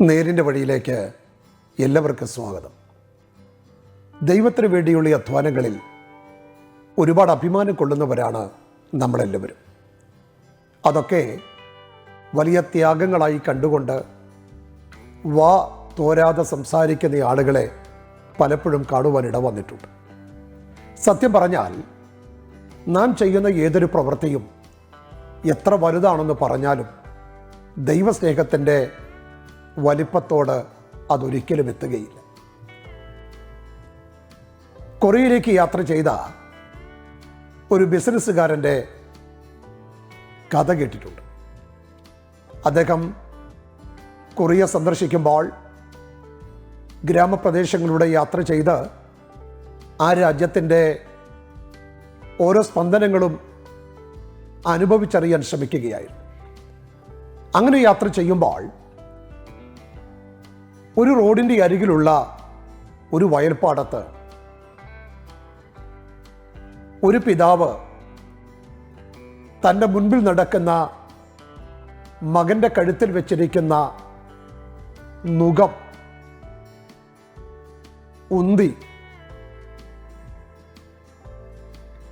നേരിന്റെ വഴിയിലേക്ക് എല്ലാവർക്കും സ്വാഗതം. ദൈവത്തിന് വേണ്ടിയുള്ള അധ്വാനങ്ങളിൽ ഒരുപാട് അഭിമാനം കൊള്ളുന്നവരാണ് നമ്മളെല്ലാവരും. അതൊക്കെ വലിയ ത്യാഗങ്ങളായി കണ്ടുകൊണ്ട് വാ തോരാതെ സംസാരിക്കുന്ന ആളുകളെ പലപ്പോഴും കാണുവാനിട വന്നിട്ടുണ്ട്. സത്യം പറഞ്ഞാൽ നാം ചെയ്യുന്ന ഏതൊരു പ്രവൃത്തിയും എത്ര വലുതാണെന്ന് പറഞ്ഞാലും ദൈവസ്നേഹത്തിന്റെ വലിപ്പത്തോട് അതൊരിക്കലും എത്തുകയില്ല. കൊറിയയിലേക്ക് യാത്ര ചെയ്ത ഒരു ബിസിനസ്സുകാരന്റെ കഥ കേട്ടിട്ടുണ്ട്. അദ്ദേഹം കൊറിയ സന്ദർശിക്കുമ്പോൾ ഗ്രാമപ്രദേശങ്ങളിലൂടെ യാത്ര ചെയ്ത് ആ രാജ്യത്തിന്റെ ഓരോ സ്പന്ദനങ്ങളും അനുഭവിച്ചറിയാൻ ശ്രമിക്കുകയായിരുന്നു. അങ്ങനെ യാത്ര ചെയ്യുമ്പോൾ ഒരു റോഡിന്റെ അരികിലുള്ള ഒരു വയൽപ്പാടത്ത് ഒരു പിതാവ് തന്റെ മുൻപിൽ നടക്കുന്ന മകന്റെ കഴുത്തിൽ വെച്ചിരിക്കുന്ന നുകം ഉന്തി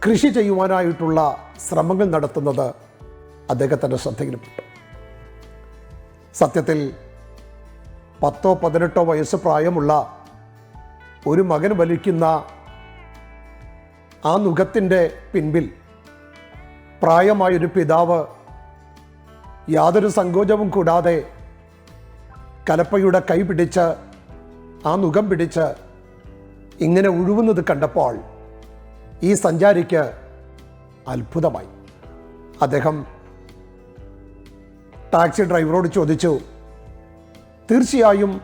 കൃഷി ചെയ്യുവാനായിട്ടുള്ള ശ്രമങ്ങൾ നടത്തുന്നത് അദ്ദേഹത്തിന്റെ ശ്രദ്ധയിൽപ്പെട്ടു. സത്യത്തിൽ പത്തോ പതിനെട്ടോ വയസ്സ് പ്രായമുള്ള ഒരു മകൻ വലിക്കുന്ന ആ നുഖത്തിന്റെ പിൻപിൽ പ്രായമായൊരു പിതാവ് യാതൊരു സങ്കോചവും കൂടാതെ കലപ്പയുടെ കൈ പിടിച്ച് ആ മുഖം പിടിച്ച് ഇങ്ങനെ ഉഴുവുന്നത് കണ്ടപ്പോൾ ഈ സഞ്ചാരിക്ക് അത്ഭുതമായി. അദ്ദേഹം ടാക്സി ഡ്രൈവറോട് ചോദിച്ചു തീർച്ചയായും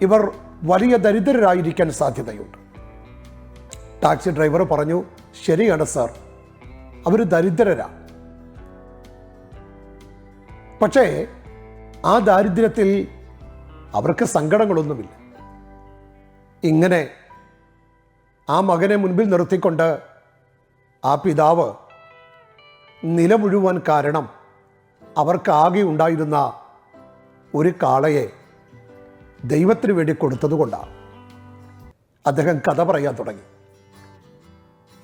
ഇവർ വലിയ ദരിദ്രരായിരിക്കാൻ സാധ്യതയുണ്ട്. ടാക്സി ഡ്രൈവർ പറഞ്ഞു ശരിയാണ് സാർ അവർ ദരിദ്രരാ. പക്ഷേ ആ ദാരിദ്ര്യത്തിൽ അവർക്ക് സങ്കടങ്ങളൊന്നുമില്ല. ഇങ്ങനെ ആ മകനെ മുൻപിൽ നിർത്തിക്കൊണ്ട് ആ പിതാവ് നിലമുഴുവാൻ കാരണം അവർക്ക് ആകെ ഉണ്ടായിരുന്ന ഒരു കാളയെ ദൈവത്തിന് വേണ്ടി കൊടുത്തതുകൊണ്ടാണ് അദ്ദേഹം കഥ പറയാൻ തുടങ്ങി.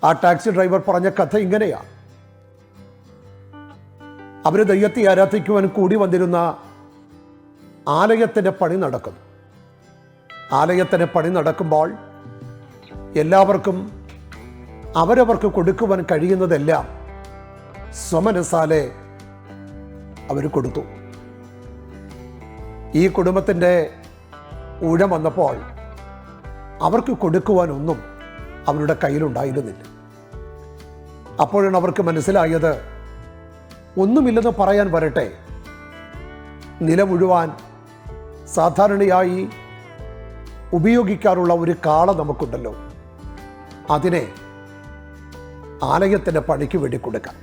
ആ ടാക്സി ഡ്രൈവർ പറഞ്ഞ കഥ ഇങ്ങനെയാണ്. അവർ ദൈവത്തെ ആരാധിക്കുവാൻ കൂടി വന്നിരുന്ന ആലയത്തിന്റെ പണി നടക്കും ആലയത്തിന്റെ പണി നടക്കുമ്പോൾ എല്ലാവർക്കും അവരവർക്ക് കൊടുക്കുവാൻ കഴിയുന്നതെല്ലാം സ്വമനസാലെ അവർ കൊടുത്തു. ഈ കുടുംബത്തിന്റെ ഊഴം വന്നപ്പോൾ അവർക്ക് കൊടുക്കുവാനൊന്നും അവരുടെ കയ്യിലുണ്ടായിരുന്നില്ല. അപ്പോഴാണ് അവർക്ക് മനസ്സിലായത് ഒന്നുമില്ലെന്ന് പറയാൻ വരട്ടെ. നിലമുഴുവാൻ സാധാരണയായി ഉപയോഗിക്കാറുള്ള ഒരു കാള നമുക്കുണ്ടല്ലോ. അതിനെ ആലയത്തിന്റെ പണിക്ക് വേണ്ടി കൊടുക്കാം.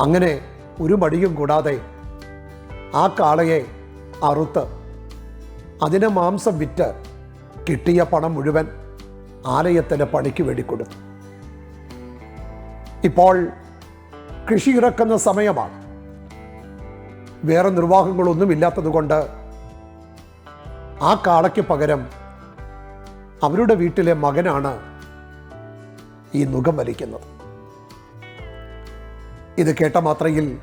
അങ്ങനെ ഒരു മടിയും കൂടാതെ ആ കാളയെ അറുത്ത് അതിനെ മാംസം വിറ്റ് കിട്ടിയ പണം മുഴുവൻ ആലയത്തിന്റെ പണിക്ക് വേണ്ടി കൊടുത്തു. ഇപ്പോൾ കൃഷി ഇറക്കുന്ന സമയമാണ്. വേറെ നിർവാഹങ്ങളൊന്നും ഇല്ലാത്തതുകൊണ്ട് ആ കാളയ്ക്ക് പകരം അവരുടെ വീട്ടിലെ മകനാണ് ഈ നുഖം വലിക്കുന്നത്. ഇത് കേട്ട മാത്രയിൽ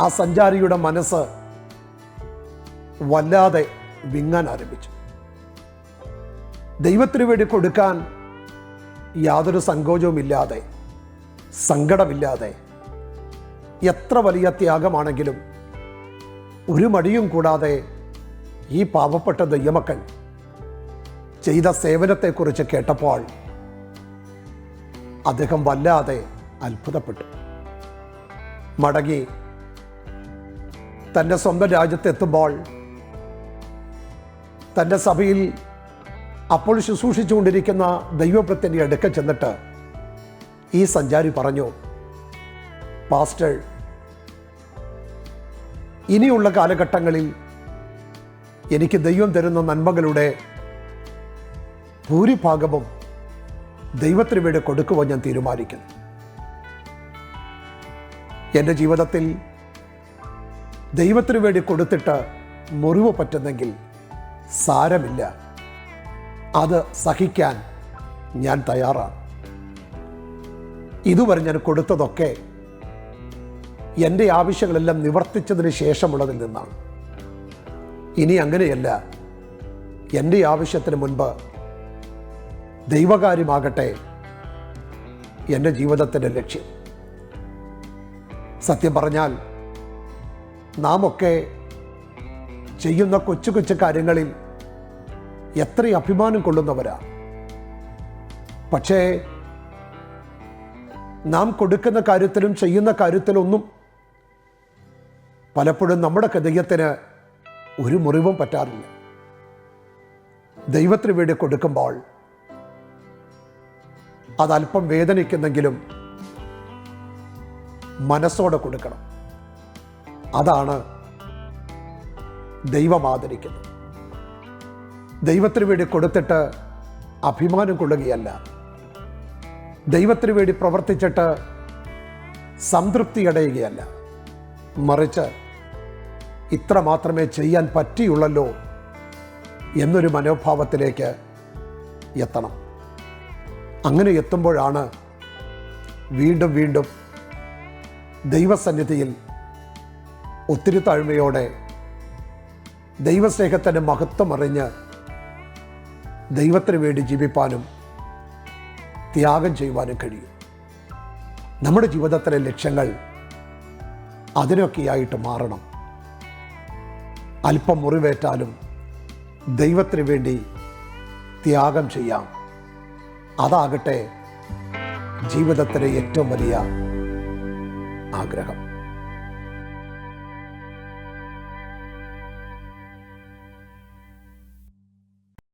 ആ സഞ്ചാരിയുടെ മനസ്സ് വല്ലാതെ വിങ്ങാൻ ആരംഭിച്ചു. ദൈവത്തിന് വേണ്ടി കൊടുക്കാൻ യാതൊരു സങ്കോചവുമില്ലാതെ സങ്കടമില്ലാതെ എത്ര വലിയ ത്യാഗമാണെങ്കിലും ഒരു മടിയും കൂടാതെ ഈ പാവപ്പെട്ട ദയ്യമക്കൻ ചെയ്ത സേവനത്തെക്കുറിച്ച് കേട്ടപ്പോൾ അദ്ദേഹം വല്ലാതെ അത്ഭുതപ്പെട്ടു. മടങ്ങി തന്റെ സ്വന്തം രാജ്യത്തെത്തുമ്പോൾ തന്റെ സഭയിൽ അപ്പോൾ ശുശ്രൂഷിച്ചുകൊണ്ടിരിക്കുന്ന ദൈവപ്രത്യന്റെ അടുക്കൽ ചെന്നിട്ട് ഈ സഞ്ചാരി പറഞ്ഞു പാസ്റ്റർ ഇനിയുള്ള കാലഘട്ടങ്ങളിൽ എനിക്ക് ദൈവം തരുന്ന നന്മകളുടെ ഭൂരിഭാഗവും ദൈവത്തിന് വേണ്ടി കൊടുക്കുവാൻ ഞാൻ തീരുമാനിക്കുന്നു. എന്റെ ജീവിതത്തിൽ ദൈവത്തിന് വേണ്ടി കൊടുത്തിട്ട് മുറിവ് പറ്റുന്നെങ്കിൽ സാരമില്ല. അത് സഹിക്കാൻ ഞാൻ തയ്യാറാണ്. ഇതുവരെ ഞാൻ കൊടുത്തതൊക്കെ എന്റെ ആവശ്യങ്ങളെല്ലാം നിവർത്തിച്ചതിന് ശേഷമുള്ളതിൽ നിന്നാണ്. ഇനി അങ്ങനെയല്ല. എന്റെ ആവശ്യത്തിന് മുൻപ് ദൈവകാര്യമാകട്ടെ എന്റെ ജീവിതത്തിന്റെ ലക്ഷ്യം. സത്യം പറഞ്ഞാൽ നാം ഒക്കെ ചെയ്യുന്ന കൊച്ചു കൊച്ചു കാര്യങ്ങളിൽ എത്ര അഭിമാനം കൊള്ളുന്നവരാ. പക്ഷേ നാം കൊടുക്കുന്ന കാര്യത്തിലും ചെയ്യുന്ന കാര്യത്തിലൊന്നും പലപ്പോഴും നമ്മുടെ ഹൃദയത്തിന് ഒരു മുറിവും പറ്റാറില്ല. ദൈവത്തിന് വേണ്ടി കൊടുക്കുമ്പോൾ അതല്പം വേദനിക്കുന്നെങ്കിലും മനസ്സോടെ കൊടുക്കണം. അതാണ് ദൈവം ആദരിക്കുന്നു. ദൈവത്തിന് വേണ്ടി കൊടുത്തിട്ട് അഭിമാനം കൊള്ളുകയല്ല. ദൈവത്തിന് വേണ്ടി പ്രവർത്തിച്ചിട്ട് സംതൃപ്തി അടയുകയല്ല. മറിച്ച് ഇത്ര മാത്രമേ ചെയ്യാൻ പറ്റിയുള്ളല്ലോ എന്നൊരു മനോഭാവത്തിലേക്ക് എത്തണം. അങ്ങനെ എത്തുമ്പോഴാണ് വീണ്ടും വീണ്ടും ദൈവസന്നിധിയിൽ ഒത്തിരി താഴ്മയോടെ ദൈവസ്നേഹത്തിന്റെ മഹത്വം അറിഞ്ഞ് ദൈവത്തിന് വേണ്ടി ജീവിപ്പാനും ത്യാഗം ചെയ്യുവാനും കഴിയും. നമ്മുടെ ജീവിതത്തിലെ ലക്ഷ്യങ്ങൾ അതിനൊക്കെയായിട്ട് മാറണം. അല്പം മുറിവേറ്റാലും ദൈവത്തിന് വേണ്ടി ത്യാഗം ചെയ്യാം. അതാകട്ടെ ജീവിതത്തിലെ ഏറ്റവും വലിയ ആഗ്രഹം.